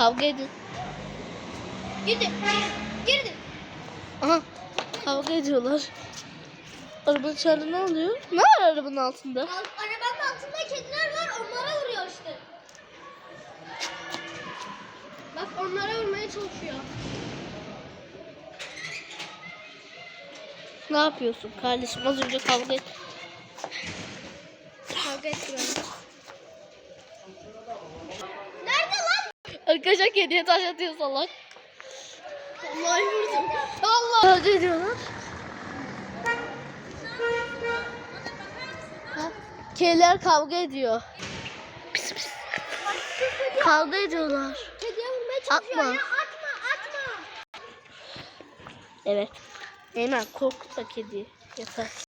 Kavga edin. Girdi. Girdi. Aha kavga ediyorlar. Arabanın içeride ne oluyor? Ne var arabanın altında? Al- Arabanın altında kediler var onlara vuruyor işte. Bak onlara vurmaya çalışıyor. Ne yapıyorsun kardeşim? Az önce kavga et. Kavga ettiler. Arkadaşlar kediye taş atıyor salak. Vallahi vurdum. Allah ediyorlar. Ha? Kediler kavga ediyor. Pis pis. Kavga ediyorlar. Kediye vurmaya çalışıyor Atma. ya. Atma atma. Evet. Eymen korkutma kediyi. Yeter.